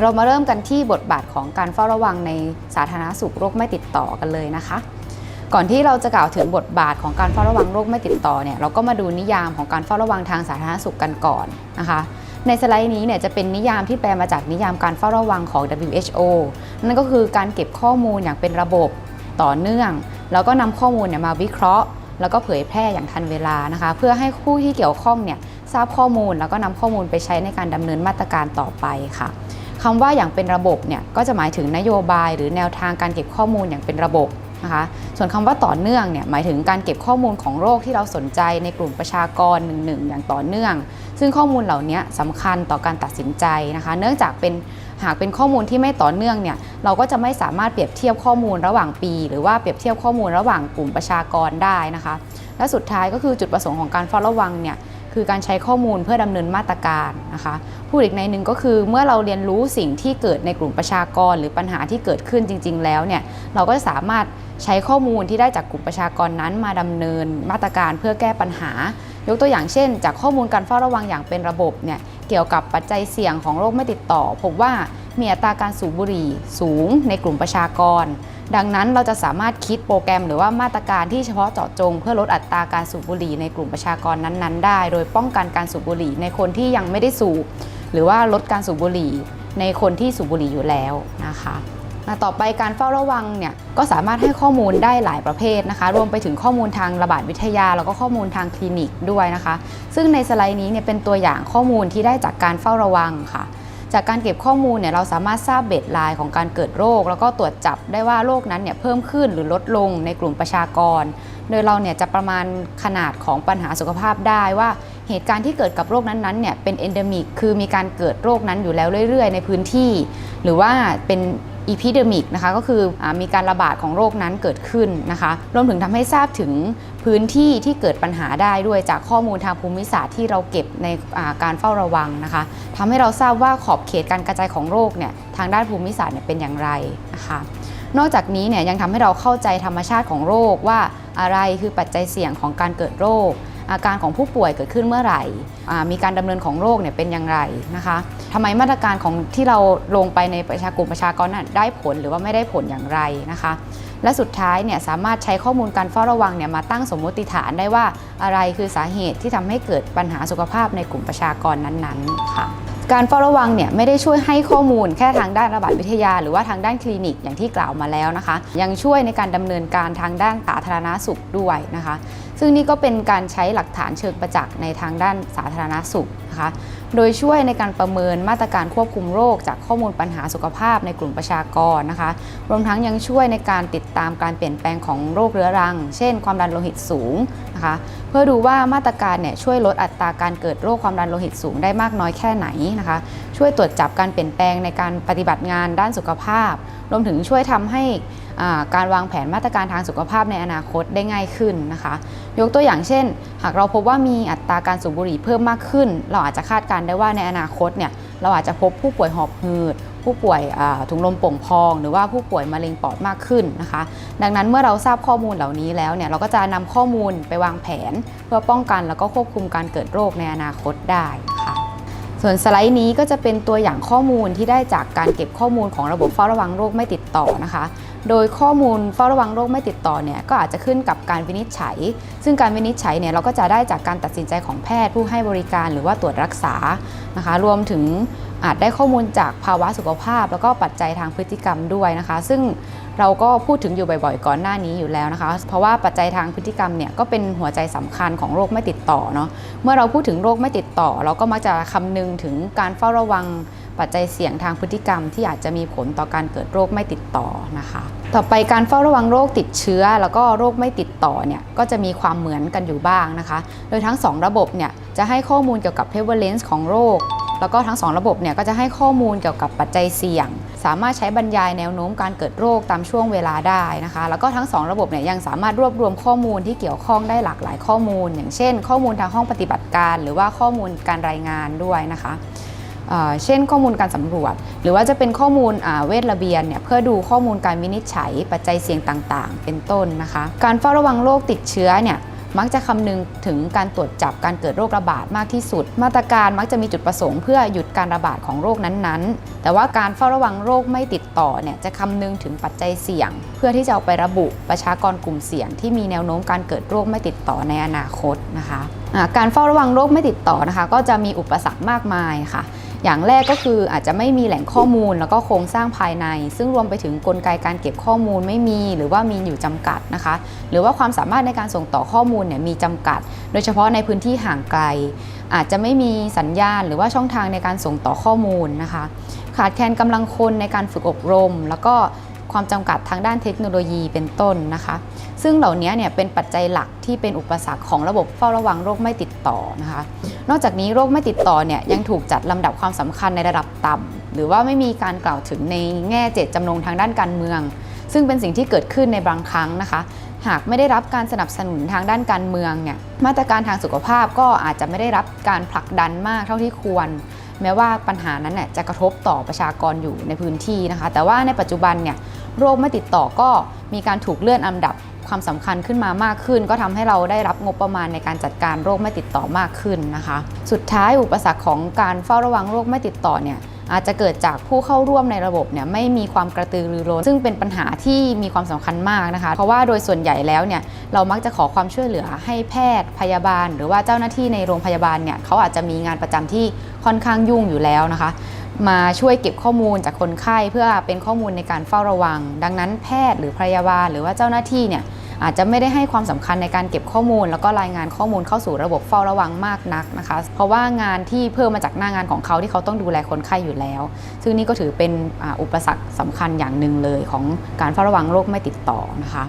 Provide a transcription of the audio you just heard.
เรามาเริ่มกันที่บทบาทของการเฝ้าระวังในสาธารณสุขโรคไม่ติดต่อกันเลยนะคะ ก่อนที่เราจะกล่าวถึงบทบาทของการเฝ้าระวังโรคไม่ติดต่อเนี่ยเราก็มาดูนิยามของการเฝ้าระวังทางสาธารณสุขกันก่อนนะคะในสไลด์นี้เนี่ยจะเป็นนิยามที่แปลมาจากนิยามการเฝ้าระวังของ WHO นั่นก็คือการเก็บข้อมูลอย่างเป็นระบบต่อเนื่อง แล้วก็นำข้อมูลเนี่ยมาวิเคราะห์ แล้วก็เผยแพร่อย่างทันเวลานะคะ เพื่อให้ผู้ที่เกี่ยวข้องเนี่ยทราบข้อมูลแล้วก็นำข้อมูลไปใช้ในการดำเนินมาตรการต่อไปค่ะ คำว่าอย่างเป็นระบบเนี่ยก็จะหมายถึงนโยบาย หรือแนวทางการเก็บข้อมูลอย่างเป็นระบบนะคะส่วนคำว่าต่อเนื่องเนี่ยหมายถึงการเก็บข้อมูลของโรคที่เราสนใจในกลุ่มประชากรหนึ่งๆอย่างต่อเนื่อง ซึ่งข้อมูลเหล่านี้สำคัญต่อการตัดสินใจนะคะ เนื่องจากเป็นหากเป็นข้อมูลที่ไม่ต่อเนื่องเนี่ยเราก็จะไม่สามารถเปรียบเทียบข้อมูลระหว่างปี หรือว่าเปรียบเทียบข้อมูลระหว่างกลุ่มประชากรได้นะคะ และสุดท้ายก็คือจุดประสงค์ของการเฝ้าระวังเนี่ย คือการใช้ข้อมูลเพื่อดำเนินมาตรการนะคะพูดอีกในหนึ่งก็คือเมื่อเราเรียนรู้สิ่งที่เกิดในกลุ่มประชากร หรือปัญหาที่เกิดขึ้นจริง ๆ แล้วเนี่ยเราก็จะสามารถใช้ข้อมูลที่ได้จากกลุ่มประชากรนั้นมาดำเนินมาตรการเพื่อแก้ปัญหา ยกตัวอย่างเช่น จากข้อมูลการเฝ้าระวังอย่างเป็นระบบเนี่ยเกี่ยวกับปัจจัยเสี่ยงของโรคไม่ติดต่อพบว่ามีอัตราการสูบบุหรี่สูงในกลุ่มประชากร ดังนั้นเราจะสามารถคิดโปรแกรมหรือว่ามาตรการที่เฉพาะเจาะจง เพื่อลดอัตราการสูบบุหรี่ในกลุ่มประชากรนั้น ๆ ได้ โดยป้องกันการสูบบุหรี่ในคนที่ยังไม่ได้สูบ หรือว่าลดการสูบบุหรี่ในคนที่สูบบุหรี่อยู่แล้วนะคะต่อไปการเฝ้าระวังเนี่ยก็สามารถให้ข้อมูลได้หลายประเภทนะคะ รวมไปถึงข้อมูลทางระบาดวิทยา แล้วก็ข้อมูลทางคลินิกด้วยนะคะ ซึ่งในสไลด์นี้เนี่ยเป็นตัวอย่างข้อมูลที่ได้จากการเฝ้าระวังค่ะ จากการเก็บข้อมูลเนี่ยเราสามารถทราบเบสไลน์ของการเกิดโรค แล้วก็ตรวจจับได้ว่าโรคนั้นเนี่ยเพิ่มขึ้นหรือลดลงในกลุ่มประชากร โดยเราเนี่ยจะประมาณขนาดของปัญหาสุขภาพได้ว่าเหตุการณ์ที่เกิดกับโรคนั้นๆเนี่ยเป็นเอนเดมิกคือมีการเกิดโรคนั้นอยู่แล้วเรื่อยๆ ในพื้นที่ หรือว่าเป็น อีพิเดมิกนะคะก็คืออมีการระบาดของโรคนั้นเกิดขึ้นนะคะรวมถึงทำให้ทราบถึงพื้นที่ที่เกิดปัญหาได้ด้วยจากข้อมูลทางภูมิศาสตร์ที่เราเก็บในาการเฝ้าระวังนะคะทำให้เราทราบว่าขอบเขตการกระจายของโรคเนี่ยทางด้านภูมิศาสตร์เนี่ยเป็นอย่างไรนะคะนอกจากนี้เนี่ยยังทำให้เราเข้าใจธรรมชาติของโรคว่าอะไรคือปัจจัยเสี่ยงของการเกิดโรค อาการของผู้ป่วยเกิดขึ้นเมื่อไหร่ มีการดำเนินของโรคเนี่ยเป็นอย่างไรนะคะทำไมมาตรการของที่เราลงไปในประชากลุ่มประชากรนั้นได้ผลหรือว่าไม่ได้ผลอย่างไรนะคะ และสุดท้ายเนี่ยสามารถใช้ข้อมูลการเฝ้าระวังเนี่ยมาตั้งสมมติฐานได้ว่าอะไรคือสาเหตุที่ทำให้เกิดปัญหาสุขภาพในกลุ่มประชากรนั้นๆค่ะการเฝ้าระวังเนี่ยไม่ได้ช่วยให้ข้อมูลแค่ทางด้านระบาดวิทยา หรือว่าทางด้านคลินิกอย่างที่กล่าวมาแล้วนะคะ ยังช่วยในการดำเนินการทางด้านสาธารณสุขด้วยนะคะซึ่งนี่ก็เป็นการใช้หลักฐานเชิงประจักษ์ในทางด้านสาธารณสุขนะคะ โดยช่วยในการประเมินมาตรการควบคุมโรค จากข้อมูลปัญหาสุขภาพในกลุ่มประชากรนะคะ รวมทั้งยังช่วยในการติดตามการเปลี่ยนแปลงของโรคเรื้อรัง เช่น ความดันโลหิตสูงนะคะ เพื่อดูว่ามาตรการเนี่ยช่วยลดอัตราการเกิดโรคความดันโลหิตสูงได้มากน้อยแค่ไหนนะคะ ช่วยตรวจจับการเปลี่ยนแปลงในการปฏิบัติงานด้านสุขภาพ รวมถึงช่วยทำให้ การวางแผนมาตรการทางสุขภาพในอนาคตได้ง่ายขึ้นนะคะ ยกตัวอย่างเช่น หากเราพบว่ามีอัตราการสูบบุหรี่เพิ่มมากขึ้น เราอาจจะคาดการณ์ได้ว่าในอนาคตเนี่ยเราอาจจะพบผู้ป่วยหอบหืดผู้ป่วยถุงลมโป่งพอง หรือว่าผู้ป่วยมะเร็งปอดมากขึ้นนะคะ ดังนั้นเมื่อเราทราบข้อมูลเหล่านี้แล้วเนี่ยเราก็จะนำข้อมูลไปวางแผน เพื่อป้องกันแล้วก็ควบคุมการเกิดโรคในอนาคตได้ ส่วนสไลด์นี้ก็จะเป็นตัวอย่างข้อมูลที่ได้จากการเก็บข้อมูลของระบบเฝ้าระวังโรคไม่ติดต่อนะคะ โดยข้อมูลเฝ้าระวังโรคไม่ติดต่อเนี่ยก็อาจจะขึ้นกับการวินิจฉัย ซึ่งการวินิจฉัยเนี่ยเราก็จะได้จากการตัดสินใจของแพทย์ผู้ให้บริการหรือว่าตรวจรักษานะคะ รวมถึง อาจได้ข้อมูลจากภาวะสุขภาพ แล้วก็ปัจจัยทางพฤติกรรมด้วยนะคะ ซึ่งเราก็พูดถึงอยู่บ่อยๆ ก่อนหน้านี้อยู่แล้วนะคะ เพราะว่าปัจจัยทางพฤติกรรมเนี่ยก็เป็นหัวใจสำคัญของโรคไม่ติดต่อเนาะเมื่อเราพูดถึงโรคไม่ติดต่อ เราก็มักจะคำนึงถึงการเฝ้าระวังปัจจัยเสี่ยงทางพฤติกรรมที่อาจจะมีผลต่อการเกิดโรคไม่ติดต่อนะคะ ต่อไปการเฝ้าระวังโรคติดเชื้อ แล้วก็โรคไม่ติดต่อเนี่ยก็จะมีความเหมือนกันอยู่บ้างนะคะ โดยทั้ง 2 ระบบเนี่ยจะให้ข้อมูลเกี่ยวกับ prevalence ของโรค แล้วก็ทั้ง 2 ระบบเนี่ยก็จะให้ข้อมูลเกี่ยวกับปัจจัยเสี่ยง สามารถใช้บรรยายแนวโน้มการเกิดโรคตามช่วงเวลาได้นะคะ แล้วก็ทั้ง 2 ระบบเนี่ยยังสามารถรวบรวมข้อมูลที่เกี่ยวข้องได้หลากหลายข้อมูล อย่างเช่น ข้อมูลทางห้องปฏิบัติการ หรือว่าข้อมูลการรายงานด้วยนะคะเเช่นข้อมูลการสำรวจ หรือว่าจะเป็นข้อมูลเวทระเบียนเนี่ยเพื่อดูข้อมูลการวินิจฉัย ปัจจัยเสี่ยงต่าง ๆ เป็นต้นนะคะ การเฝ้าระวังโรคติดเชื้อเนี่ย มักจะคำนึงถึงการตรวจจับการเกิดโรคระบาดมากที่สุด มาตรการมักจะมีจุดประสงค์เพื่อหยุดการระบาดของโรคนั้นๆ แต่ว่าการเฝ้าระวังโรคไม่ติดต่อเนี่ยจะคำนึงถึงปัจจัยเสี่ยง เพื่อที่จะเอาไประบุประชากรกลุ่มเสี่ยง ที่มีแนวโน้มการเกิดโรคไม่ติดต่อในอนาคตนะคะอ่าการเฝ้าระวังโรคไม่ติดต่อนะคะ ก็จะมีอุปสรรคมากมายค่ะ อย่างแรกก็คืออาจจะไม่มีแหล่งข้อมูลแล้วก็โครงสร้างภายใน ซึ่งรวมไปถึงกลไกการเก็บข้อมูลไม่มี หรือว่ามีอยู่จำกัดนะคะ หรือว่าความสามารถในการส่งต่อข้อมูลเนี่ยมีจำกัด โดยเฉพาะในพื้นที่ห่างไกล อาจจะไม่มีสัญญาณ หรือว่าช่องทางในการส่งต่อข้อมูลนะคะ ขาดแคลนกำลังคนในการฝึกอบรม แล้วก็ ความจำกัดทางด้านเทคโนโลยีเป็นต้นนะคะ ซึ่งเหล่านี้เนี่ยเป็นปัจจัยหลักที่เป็นอุปสรรคของระบบเฝ้าระวังโรคไม่ติดต่อนะคะ นอกจากนี้โรคไม่ติดต่อเนี่ยยังถูกจัดลำดับความสำคัญในระดับต่ำหรือว่าไม่มีการกล่าวถึงในแง่เจตจำนงทางด้านการเมือง ซึ่งเป็นสิ่งที่เกิดขึ้นในบางครั้งนะคะหากไม่ได้รับการสนับสนุนทางด้านการเมืองเนี่ยมาตรการทางสุขภาพก็อาจจะไม่ได้รับการผลักดันมากเท่าที่ควร แม้ว่าปัญหานั้นเนี่ยจะกระทบต่อประชากรอยู่ในพื้นที่นะคะ แต่ว่าในปัจจุบันเนี่ยโรคไม่ติดต่อก็มีการถูกเลื่อนอันดับความสำคัญขึ้นมามากขึ้น ก็ทำให้เราได้รับงบประมาณในการจัดการโรคไม่ติดต่อมากขึ้นนะคะ สุดท้ายอุปสรรคของการเฝ้าระวังโรคไม่ติดต่อเนี่ย อาจจะเกิดจากผู้เข้าร่วมในระบบเนี่ยไม่มีความกระตือรือร้นซึ่งเป็นปัญหาที่มีความสำคัญมากนะคะ เพราะว่าโดยส่วนใหญ่แล้วเนี่ยเรามักจะขอความช่วยเหลือให้แพทย์พยาบาล หรือว่าเจ้าหน้าที่ในโรงพยาบาลเนี่ยเขาอาจจะมีงานประจำที่ค่อนข้างยุ่งอยู่แล้วนะคะ มาช่วยเก็บข้อมูลจากคนไข้เพื่อเป็นข้อมูลในการเฝ้าระวัง ดังนั้นแพทย์หรือพยาบาล หรือว่าเจ้าหน้าที่เนี่ยอาจจะไม่ได้ให้ความสำคัญในการเก็บข้อมูล แล้วก็รายงานข้อมูลเข้าสู่ระบบเฝ้าระวังมากนักนะคะ เพราะว่างานที่เพิ่มมาจากหน้างานของเขาที่เขาต้องดูแลคนไข้อยู่แล้ว ซึ่งนี่ก็ถือเป็นอาอุปสรรคสำคัญอย่างหนึ่งเลยของการเฝ้าระวังโรคไม่ติดต่อนะคะ